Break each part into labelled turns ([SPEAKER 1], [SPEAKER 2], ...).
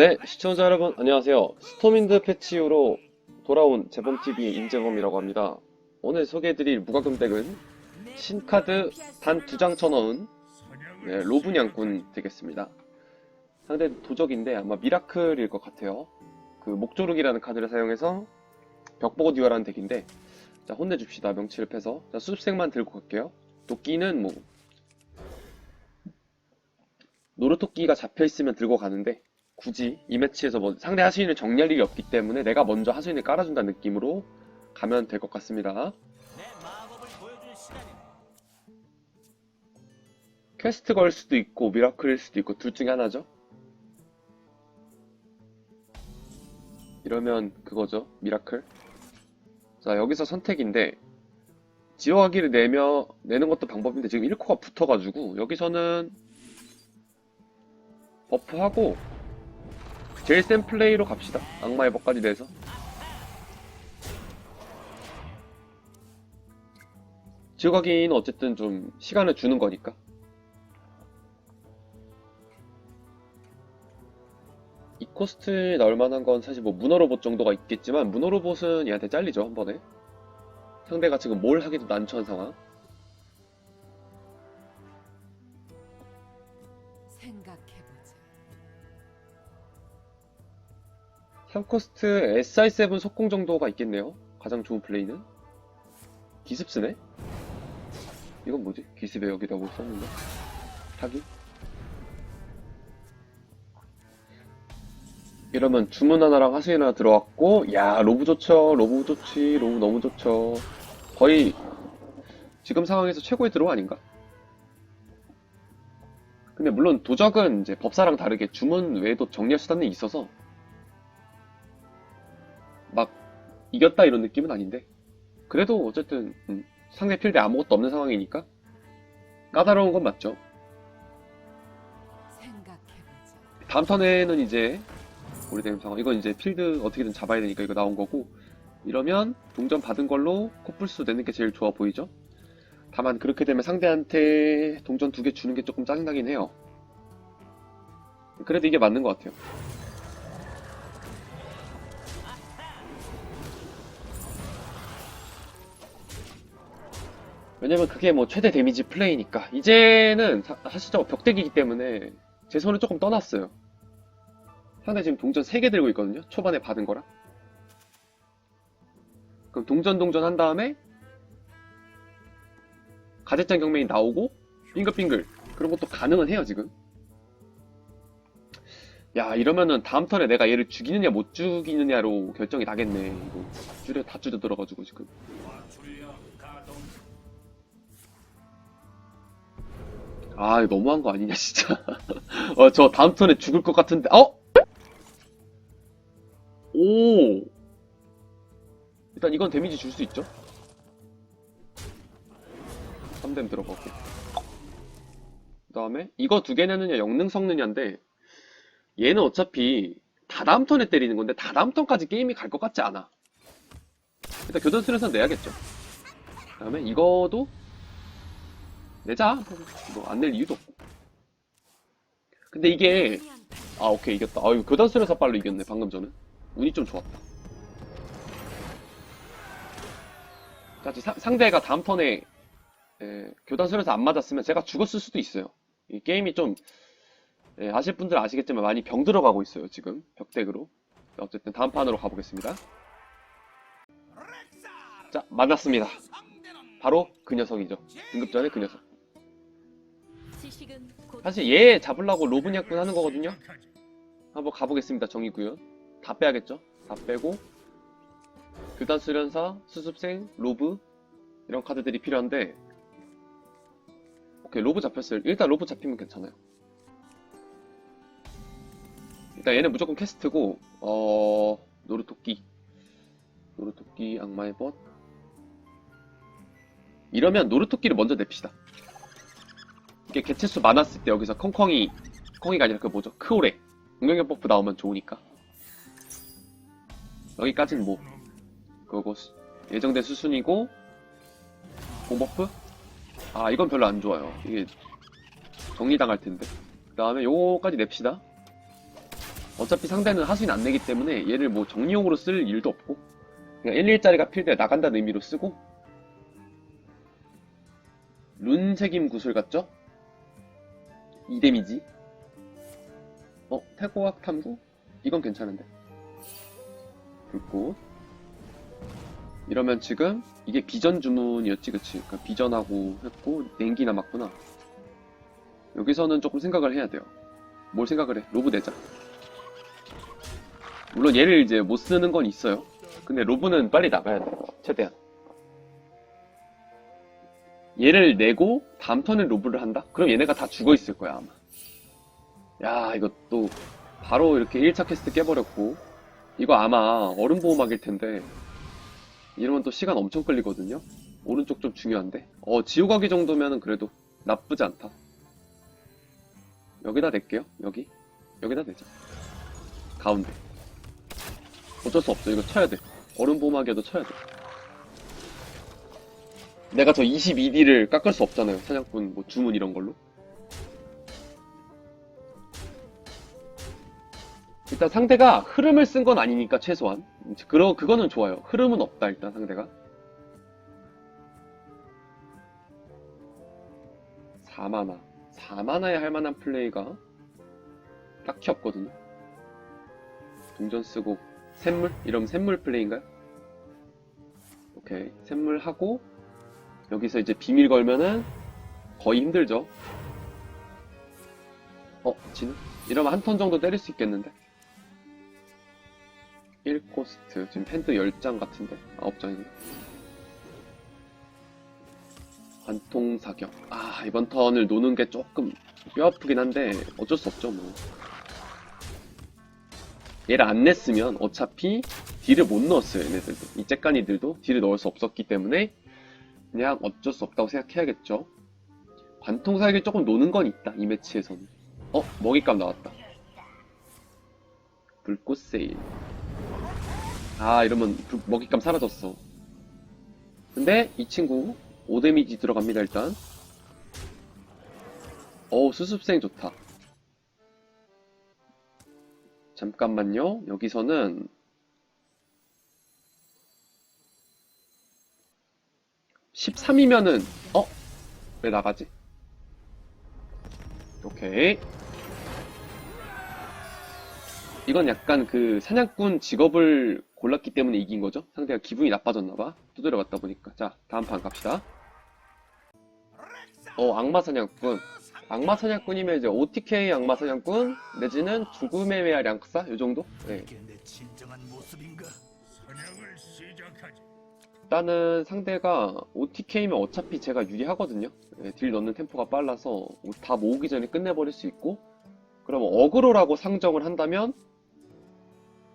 [SPEAKER 1] 네, 시청자 여러분, 안녕하세요. 스톰인드 패치 이후로 돌아온 재범TV 임재범이라고 합니다. 오늘 소개해드릴 무과금 덱은 신카드 단 두 장 쳐넣은 네, 로브냥꾼 되겠습니다. 상대 도적인데 아마 미라클일 것 같아요. 그 목조르기라는 카드를 사용해서 벽보고 듀얼하는 덱인데 자, 혼내줍시다. 명치를 패서. 자, 수습생만 들고 갈게요. 도끼는 뭐 노루토끼가 잡혀있으면 들고 가는데 굳이 이 매치에서 뭐 상대 하수인을 정리할 일이 없기 때문에 내가 먼저 하수인을 깔아준다는 느낌으로 가면 될 것 같습니다. 퀘스트 걸 수도 있고 미라클일 수도 있고 둘 중에 하나죠. 이러면 그거죠. 미라클. 자 여기서 선택인데 지워가기를 내며 내는 것도 방법인데 지금 1코가 붙어가지고 여기서는 버프하고 제일 센 플레이로 갑시다. 악마의 법까지 내서. 지워가기는 어쨌든 좀 시간을 주는 거니까. 이 코스트에 나올 만한 건 사실 뭐 문어로봇 정도가 있겠지만 문어로봇은 얘한테 잘리죠 한 번에 상대가 지금 뭘 하기도 난처한 상황 3코스트 SI7 속공 정도가 있겠네요 가장 좋은 플레이는 기습스네? 이건 뭐지? 기습에 여기다 뭐 썼는데? 타기? 이러면 주문 하나랑 하수인 하나 들어왔고 야 로브 좋죠 로브 좋지 로브 너무 좋죠 거의 지금 상황에서 최고의 드로우 아닌가? 근데 물론 도적은 이제 법사랑 다르게 주문 외에도 정리할 수단이 있어서 이겼다 이런 느낌은 아닌데. 그래도 어쨌든 음, 상대 필드에 아무것도 없는 상황이니까 까다로운 건 맞죠. 다음 턴에는 이제 오래된 상황. 이건 이제 필드 어떻게든 잡아야 되니까 이거 나온 거고. 이러면 동전 받은 걸로 코뿔수 내는 게 제일 좋아 보이죠. 다만 그렇게 되면 상대한테 동전 두 개 주는 게 조금 짜증나긴 해요. 그래도 이게 맞는 것 같아요 왜냐면 그게 뭐 최대 데미지 플레이니까. 이제는 사- 사실적으로 벽대기이기 때문에 제 손을 조금 떠났어요. 상대 지금 동전 3개 들고 있거든요. 초반에 받은 거랑. 그럼 동전 동전 한 다음에 가제짱 경매이 나오고 빙글빙글. 그런 것도 가능은 해요 지금. 야 이러면은 다음 턴에 내가 얘를 죽이느냐 못 죽이느냐로 결정이 나겠네 이거. 줄여 다 줄여 들어가지고 지금 아 너무한 거 아니냐 진짜. 어 저 다음 턴에 죽을 것 같은데. 어? 오! 일단 이건 데미지 줄 수 있죠? 3댐 들어가고 그 다음에 이거 두 개 내느냐 영능 섞느냐인데 얘는 어차피 다 다음 턴에 때리는 건데 다 다음 턴까지 게임이 갈 것 같지 않아. 일단 교전 수련선 내야겠죠? 그 다음에 이거도 내자. 뭐 안 낼 이유도 없고. 근데 이게 아 오케이 이겼다. 아유 교단 수련사 빨로 이겼네 방금 전에. 운이 좀 좋았다. 자 사- 상대가 다음 턴에 에, 교단 수련사 안 맞았으면 제가 죽었을 수도 있어요. 이 게임이 좀 예, 아실 분들 은 아시겠지만 많이 병 들어가고 있어요 지금. 벽덱으로. 어쨌든 다음 판으로 가보겠습니다. 자 만났습니다. 바로 그 녀석이죠. 등급전의 그 녀석 사실 얘 잡으려고 로브 약분 하는 거거든요. 한번 가보겠습니다. 정의구요. 다 빼야겠죠? 다 빼고 교단 수련사, 수습생, 로브 이런 카드들이 필요한데 오케이 로브 잡혔어요. 일단 로브 잡히면 괜찮아요. 일단 얘는 무조건 캐스트고 어 노루토끼 노루토끼 악마의 벗 이러면 노루토끼를 먼저 냅시다. 이게 개체수 많았을 때 여기서 컹컹이 컹이가 아니라 그 뭐죠? 크오레. 공격력 버프 나오면 좋으니까. 여기까지는 뭐 그거고 수- 예정된 수순이고 공버프? 아 이건 별로 안 좋아요. 이게 정리당할 텐데. 그 다음에 요거까지 냅시다. 어차피 상대는 하수인 안 내기 때문에 얘를 뭐 정리용으로 쓸 일도 없고 그냥 1, 1짜리가 필드에 나간다는 의미로 쓰고 룬 책임 구슬 같죠? 2데미지? 어? 태고학 탐구? 이건 괜찮은데. 불꽃. 이러면 지금 이게 비전 주문이었지 그치? 그러니까 비전하고 했고 냉기 남았구나. 여기서는 조금 생각을 해야 돼요. 뭘 생각을 해? 로브 내자. 물론 얘를 이제 못 쓰는 건 있어요. 근데 로브는 빨리 나가야 돼 최대한 얘를 내고 다음 턴에 로브를 한다? 그럼 얘네가 다 죽어 있을 거야 아마. 야또 바로 이렇게 1차 캐스트 깨버렸고. 이거 아마 얼음 보호막일 텐데. 이러면 또 시간 엄청 끌리거든요. 오른쪽 좀 중요한데. 어 지옥가기 정도면은 그래도 나쁘지 않다. 여기다 낼게요 여기. 여기다 내자. 가운데. 어쩔 수 없어. 이거 쳐야 돼. 얼음 보호막이어도 쳐야 돼 내가 저 22D를 깎을 수 없잖아요. 사냥꾼 뭐 주문 이런 걸로. 일단 상대가 흐름을 쓴 건 아니니까 최소한. 그러 그거는 좋아요. 흐름은 없다 일단 상대가. 4만화. 4만화에 할 만한 플레이가 딱히 없거든요. 동전 쓰고 샘물? 이러면 샘물 플레이인가요? 오케이. 샘물 하고 여기서 이제 비밀 걸면은 거의 힘들죠. 어? 지는? 이러면 한 턴 정도 때릴 수 있겠는데? 1코스트. 지금 팬드 10장 같은데. 9장인가 관통 사격. 아 이번 턴을 노는 게 조금 뼈 아프긴 한데 어쩔 수 없죠 뭐. 얘를 안 냈으면 어차피 딜을 못 넣었어요 얘네들도. 이 째까니들도 딜을 넣을 수 없었기 때문에 그냥 어쩔 수 없다고 생각해야겠죠? 관통 사격이 조금 노는 건 있다 이 매치에서는. 어 먹잇감 나왔다. 불꽃 세일. 아 이러면 불- 먹잇감 사라졌어. 근데 이 친구 5데미지 들어갑니다 일단. 어우 수습생 좋다. 잠깐만요. 여기서는 (13이면은) 어? 왜 나가지? 오케이 이건 약간 그 사냥꾼 직업을 골랐기 때문에 이긴 거죠? 상대가 기분이 나빠졌나봐. 두드려 맞다 보니까. 자, 다음 판 갑시다. 어, 악마 사냥꾼. 악마 사냥꾼이면 이제 OTK 악마 사냥꾼, 내지는 죽음의 메아 량사? 요 정도? 네. 일단은 상대가 OTK면 어차피 제가 유리하거든요. 네, 딜 넣는 템포가 빨라서 다 모으기 전에 끝내버릴 수 있고, 그러면 어그로라고 상정을 한다면,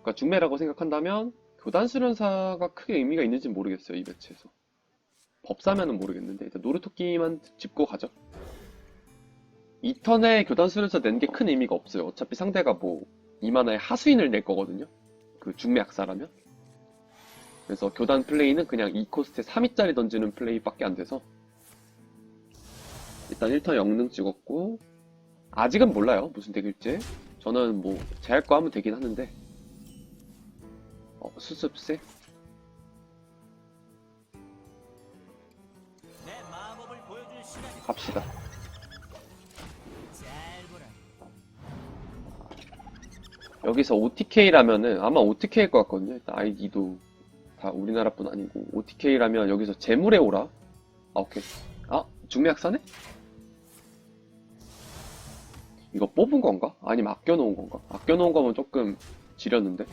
[SPEAKER 1] 그러니까 중매라고 생각한다면 교단 수련사가 크게 의미가 있는지 는 모르겠어요 이 매치에서. 법사면은 모르겠는데 일단 노루토끼만 짚고 가죠. 이 턴에 교단 수련사 낸 게 큰 의미가 없어요. 어차피 상대가 뭐 이만화에 하수인을 낼 거거든요. 그 중매 약사라면. 그래서 교단 플레이는 그냥 2코스트에 3위짜리 던지는 플레이밖에 안 돼서 일단 1턴 영능 찍었고 아직은 몰라요 무슨 덱일지 저는 뭐 제할 거 하면 되긴 하는데 어, 수습세? 갑시다. 여기서 OTK라면은 아마 OTK일 것 같거든요 일단 아이디도 다 우리나라뿐 아니고 OTK라면 여기서 재물의 오라 아 오케이 아 중매약사네? 이거 뽑은 건가? 아니면 아껴놓은 건가? 아껴놓은 거면 조금 지렸는데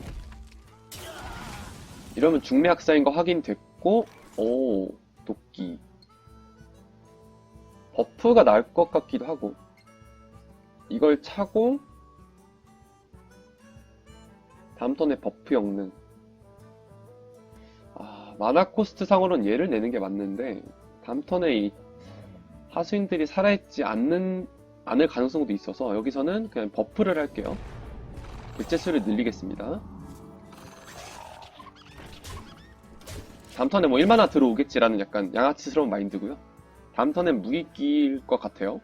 [SPEAKER 1] 이러면 중매학사인 거 확인됐고 오 도끼 버프가 나을 것 같기도 하고 이걸 차고 다음 턴에 버프 영능 아 마나 코스트 상으로는 얘를 내는 게 맞는데 다음 턴에 이 하수인들이 살아있지 않는 않을 가능성도 있어서 여기서는 그냥 버프를 할게요. 개체수를 늘리겠습니다. 다음 턴에 뭐 1만화 들어오겠지라는 약간 양아치스러운 마인드고요. 다음 턴엔 무기끼일 것 같아요.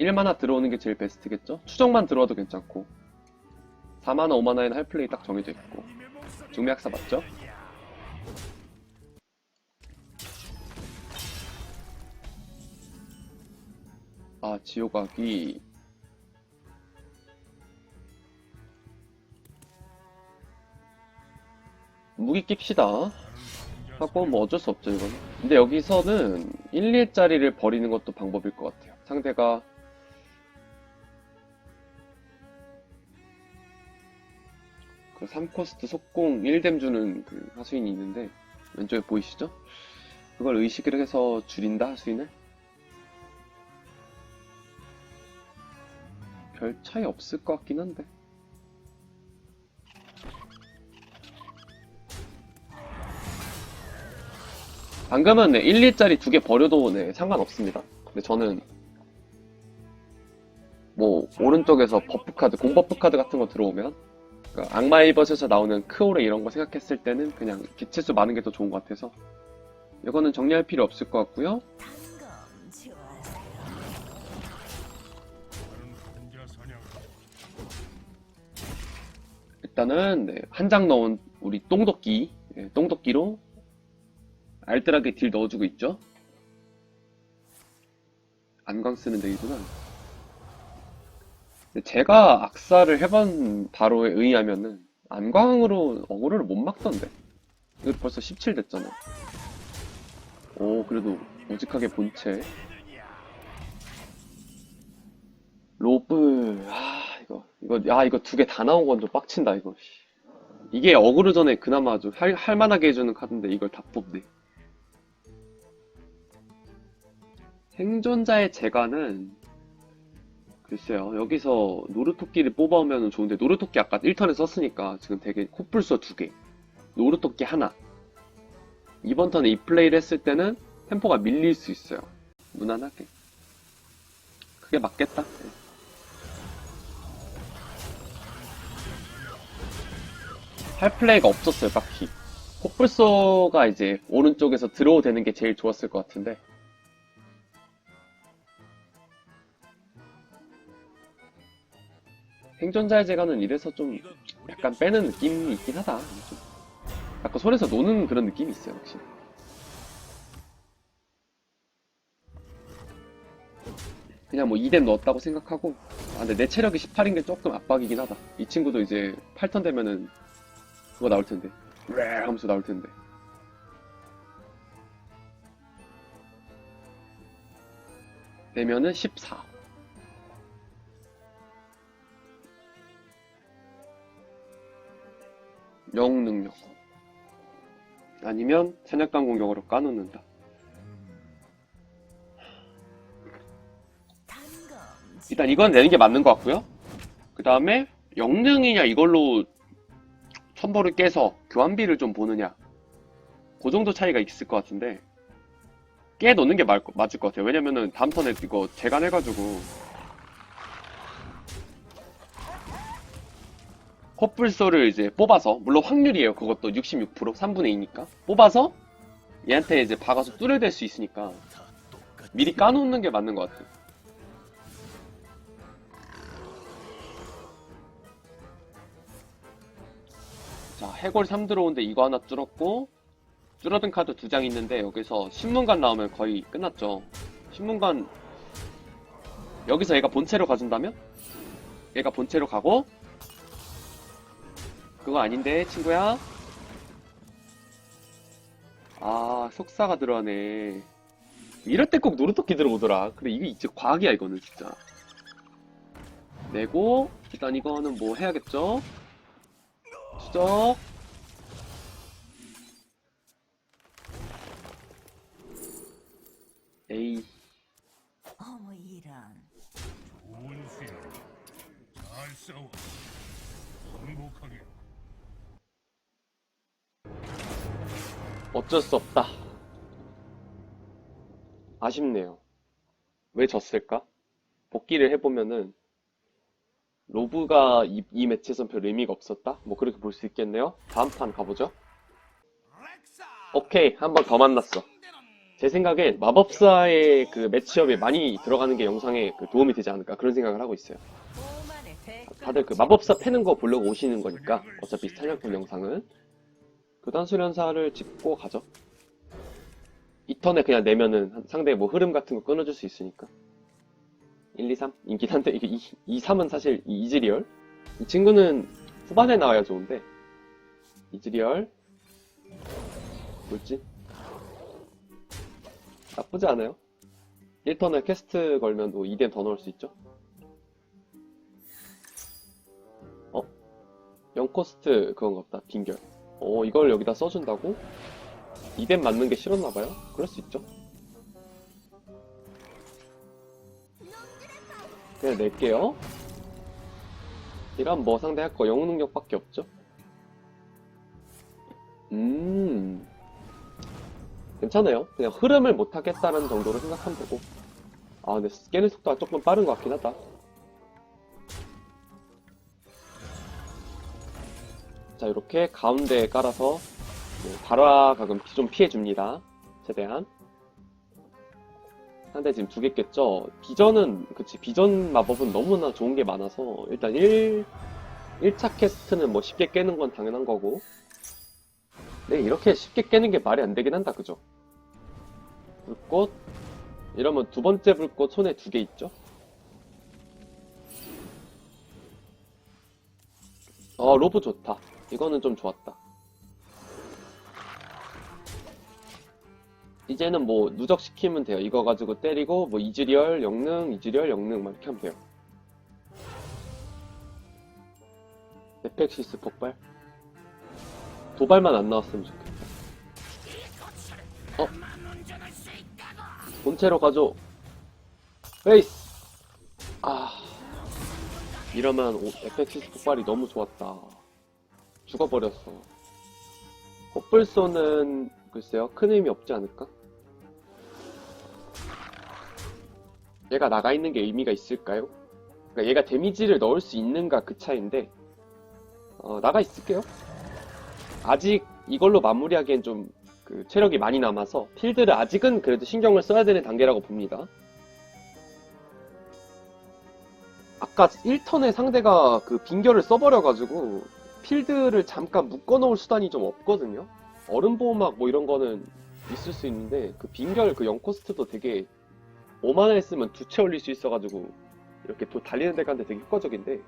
[SPEAKER 1] 1만화 들어오는 게 제일 베스트겠죠? 추적만 들어와도 괜찮고 4만화 5만화에는 할 플레이 딱 정해져 있고 중매학사 맞죠? 아 지옥악이. 무기 낍시다. 하고 뭐 어쩔 수 없죠 이건 근데 여기서는 1, 2짜리를 버리는 것도 방법일 것 같아요. 상대가 3코스트 속공 1뎀 주는 그 하수인이 있는데 왼쪽에 보이시죠? 그걸 의식을 해서 줄인다 하수인을 별 차이 없을 것 같긴 한데 방금은 네, 1, 2짜리 두 개 버려도 네, 상관없습니다. 근데 저는 뭐 오른쪽에서 버프 카드, 공버프 카드 같은 거 들어오면 그러니까 악마의 버섯에서 나오는 크오레 이런 거 생각했을 때는 그냥 기체수 많은 게 더 좋은 것 같아서 이거는 정리할 필요 없을 것 같고요. 일단은 네, 한장 넣은 우리 똥도끼, 예, 똥도끼로 알뜰하게 딜 넣어주고 있죠. 안광 쓰는 데이구나. 제가 악사를 해본 바로에 의하면은 안광으로 어그로를 못 막던데. 이거 벌써 17 됐잖아. 오, 그래도 우직하게 본체. 로브, 아, 이거, 이거, 야, 이거 두 개 다 나온 건 좀 빡친다, 이거. 씨. 이게 어그로 전에 그나마 좀 할, 할만하게 해주는 카드인데 이걸 다 뽑네. 생존자의 재간은, 글쎄요, 여기서 노루토끼를 뽑아오면 좋은데, 노루토끼 아까 1턴에 썼으니까 지금 되게 코뿔소 두 개, 노루토끼 하나. 이번 턴에 이 플레이를 했을 때는 템포가 밀릴 수 있어요. 무난하게. 그게 맞겠다. 네. 할 플레이가 없었어요, 딱히. 코뿔소가 이제 오른쪽에서 드로우 되는 게 제일 좋았을 것 같은데. 생존자의 재간은 이래서 좀 약간 빼는 느낌이 있긴 하다. 좀. 약간 손에서 노는 그런 느낌이 있어요, 확실히. 그냥 뭐 2뎀 넣었다고 생각하고 아 근데 내 체력이 18인 게 조금 압박이긴 하다 이 친구도 이제 8턴 되면은 그거 나올 텐데 왜 하면서 나올 텐데 되면은 14 영능력 아니면 사냥감 공격으로 까놓는다 일단 이건 내는 게 맞는 것 같고요. 그 다음에 영능이냐 이걸로 천벌을 깨서 교환비를 좀 보느냐 그 정도 차이가 있을 것 같은데 깨 놓는 게 맞, 맞을 것 같아요. 왜냐면은 다음 턴에 이거 재간해가지고 코뿔소를 이제 뽑아서 물론 확률이에요. 그것도 66% 3분의 2니까 뽑아서 얘한테 이제 박아서 뚫어댈 수 있으니까 미리 까놓는 게 맞는 것 같아요. 자, 해골 3 들어오는데 이거 하나 뚫었고, 줄어든 카드 두 장 있는데, 여기서 신문관 나오면 거의 끝났죠. 신문관, 여기서 얘가 본체로 가준다면? 얘가 본체로 가고, 그거 아닌데, 친구야? 아, 속사가 들어가네. 이럴 때 꼭 노루토끼 들어오더라. 그래, 이게 진짜 과학이야, 이거는 진짜. 내고, 일단 이거는 뭐 해야겠죠? 추적. 에이,
[SPEAKER 2] 어머 이런.
[SPEAKER 3] 좋은 수야. 잘 싸워. 행복하게.
[SPEAKER 1] 어쩔 수 없다. 아쉽네요. 왜 졌을까? 복귀를 해보면은, 로브가 이, 이 매치에선 별 의미가 없었다? 뭐 그렇게 볼 수 있겠네요. 다음 판 가보죠. 오케이, 한 번 더 만났어. 제 생각엔 마법사의 그 매치업에 많이 들어가는 게 영상에 그 도움이 되지 않을까 그런 생각을 하고 있어요. 다들 그 마법사 패는 거 보려고 오시는 거니까 어차피 사냥꾼 영상은 교단 수련사를 짚고 가죠. 이 턴에 그냥 내면은 한- 상대의 뭐 흐름 같은 거 끊어줄 수 있으니까. 1, 2, 3 인긴 한데 이게 2, 2 3은 사실 이 이즈리얼? 이 친구는 후반에 나와야 좋은데. 이즈리얼? 물진 나쁘지 않아요. 1턴에 캐스트 걸면 또 2댐 더 넣을 수 있죠? 어? 0코스트 그건가 보다. 빙결 어 이걸 여기다 써준다고? 2댐 맞는 게 싫었나봐요? 그럴 수 있죠. 그냥 낼게요. 이런 뭐 상대할 거 영웅 능력밖에 없죠? 음. 괜찮아요. 그냥 흐름을 못 하겠다는 정도로 생각하면 되고. 아 근데 깨는 속도가 조금 빠른 것 같긴 하다 자 이렇게 가운데에 깔아서 네, 발화 각은 좀 피해줍니다. 최대한. 상대 지금 두 개 깼죠? 비전은 그치 비전 마법은 너무나 좋은 게 많아서 일단 1 1차 캐스트는 뭐 쉽게 깨는 건 당연한 거고. 네 이렇게 쉽게 깨는 게 말이 안 되긴 한다 그죠? 불꽃. 이러면 두 번째 불꽃 손에 두 개 있죠? 어 로브 좋다 이거는 좀 좋았다. 이제는 뭐 누적시키면 돼요. 이거 가지고 때리고 뭐 이즈리얼 영능 이즈리얼 영능 막 이렇게 하면 돼요. 에펙시스 폭발? 도발만 안 나왔으면 좋겠다. 어? 본체로 가죠 페이스! 아. 이러면 오- 에펙시스 폭발이 너무 좋았다 죽어버렸어 헛불소는 글쎄요 큰 의미 없지 않을까? 얘가 나가 있는 게 의미가 있을까요? 그러니까 얘가 데미지를 넣을 수 있는가 그 차이인데 어, 나가 있을게요. 아직 이걸로 마무리하기엔 좀 그 체력이 많이 남아서 필드를 아직은 그래도 신경을 써야 되는 단계라고 봅니다. 아까 1턴에 상대가 그 빙결을 써버려가지고 필드를 잠깐 묶어놓을 수단이 좀 없거든요. 얼음 보호막 뭐 이런 거는 있을 수 있는데 그 빙결 그 0코스트도 되게 5만원 했으면 두 채 올릴 수 있어가지고 이렇게 또 달리는 데 가는데 되게 효과적인데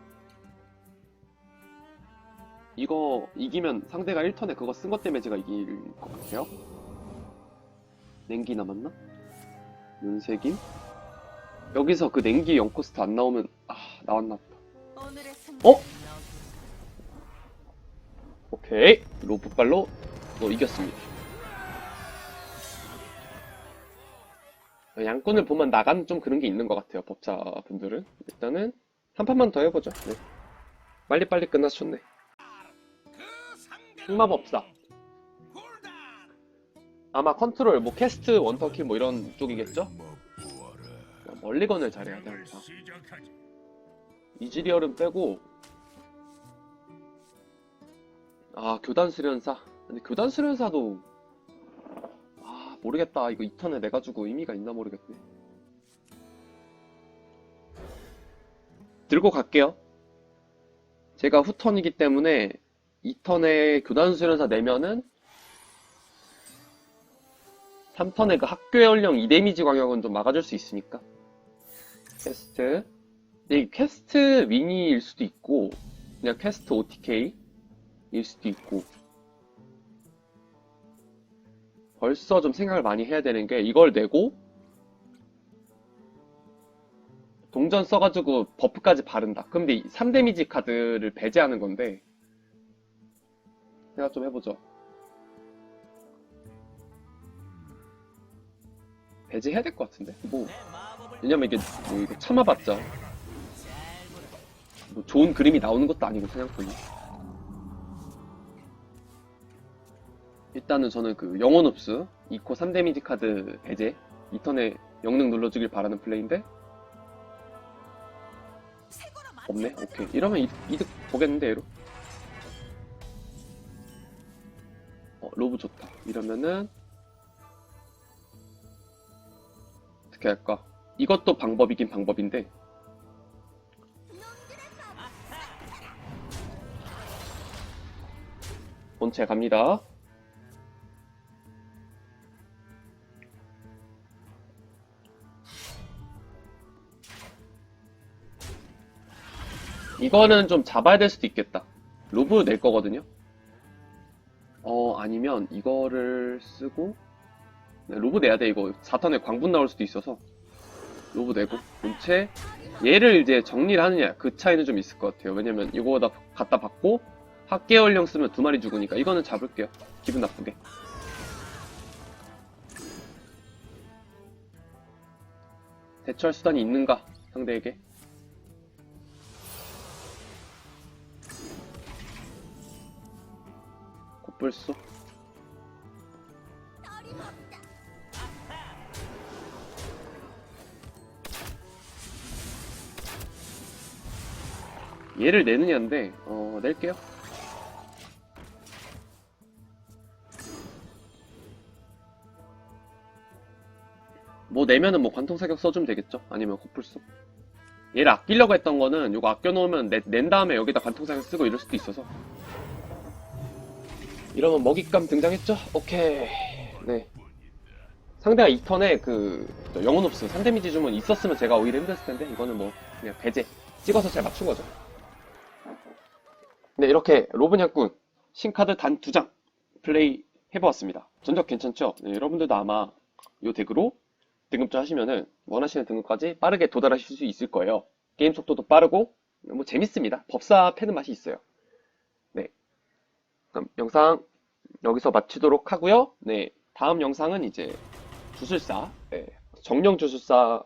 [SPEAKER 1] 이거 이기면 상대가 1턴에 그거 쓴 것 때문에 제가 이길 것 같아요 냉기 남았나? 눈색임? 여기서 그 냉기 0코스트 안 나오면 아 나왔나 보다 어? 오케이. 로프발로 어, 이겼습니다. 양꾼을 보면 나가는 좀 그런 게 있는 것 같아요 법사분들은. 일단은 한 판만 더 해보죠. 네. 빨리빨리 좋네. 흑마법사. 아마 컨트롤 뭐 캐스트 원터킬 뭐 이런 쪽이겠죠? 멀리건을 잘해야 돼 항상. 이즈리얼은 빼고 아 교단 수련사? 근데 교단 수련사도 아 모르겠다. 이거 2턴에 내가지고 의미가 있나 모르겠네. 들고 갈게요. 제가 후턴이기 때문에 2턴에 교단 수련사 내면은 3턴에 그 학교의 연령 2데미지 광역은 좀 막아줄 수 있으니까? 캐스트. 근데 이 퀘스트 미니일 수도 있고 그냥 퀘스트 OTK 일 수도 있고 벌써 좀 생각을 많이 해야 되는 게 이걸 내고 동전 써가지고 버프까지 바른다. 근데 3데미지 카드를 배제하는 건데 생각 좀 해보죠. 배제해야 될 것 같은데 뭐 왜냐면 이게 뭐 이거 참아봤자 뭐 좋은 그림이 나오는 것도 아니고 사냥꾼이 일단은 저는 그 영혼 흡수, 2코 3데미지 카드 해제 2턴에 영능 눌러주길 바라는 플레이인데. 없네? 오케이. 이러면 이, 득 보겠는데 얘로? 어, 로브 좋다. 이러면은 어떻게 할까? 이것도 방법이긴 방법인데. 본체 갑니다. 이거는 좀 잡아야 될 수도 있겠다. 로브 낼 거거든요. 어, 아니면 이거를 쓰고, 네, 로브 내야 돼. 이거 4턴에 광분 나올 수도 있어서. 로브 내고, 본체. 얘를 이제 정리를 하느냐. 그 차이는 좀 있을 것 같아요. 왜냐면 이거 다 갖다 받고, 학계월령 쓰면 두 마리 죽으니까 이거는 잡을게요. 기분 나쁘게. 대처할 수단이 있는가? 상대에게. 곧불소. 얘를 내느냐인데, 어, 낼게요. 뭐 내면은 뭐 관통 사격 써주면 되겠죠? 아니면 코뿔소. 얘를 아끼려고 했던 거는 이거 아껴놓으면 내- 낸 다음에 여기다 관통 사격 쓰고 이럴 수도 있어서. 이러면 먹잇감 등장했죠? 오케이. 네. 상대가 이 턴에 그 영혼 흡수 3데미지 주면 있었으면 제가 오히려 힘들었을 텐데 이거는 뭐 그냥 배제 찍어서 잘 맞춘 거죠. 네 이렇게 로브냥꾼 신카드 단 두 장 플레이 해보았습니다. 전적 괜찮죠? 네, 여러분들도 아마 이 덱으로 등급전 하시면은 원하시는 등급까지 빠르게 도달하실 수 있을 거예요. 게임 속도도 빠르고 뭐 재밌습니다. 법사 패는 맛이 있어요. 네. 그럼 영상 여기서 마치도록 하고요. 네. 다음 영상은 이제 주술사, 네, 정령 주술사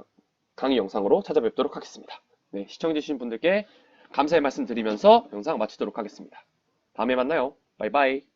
[SPEAKER 1] 강의 영상으로 찾아뵙도록 하겠습니다. 네, 시청해주신 분들께 감사의 말씀 드리면서 영상 마치도록 하겠습니다. 다음에 만나요. 바이바이.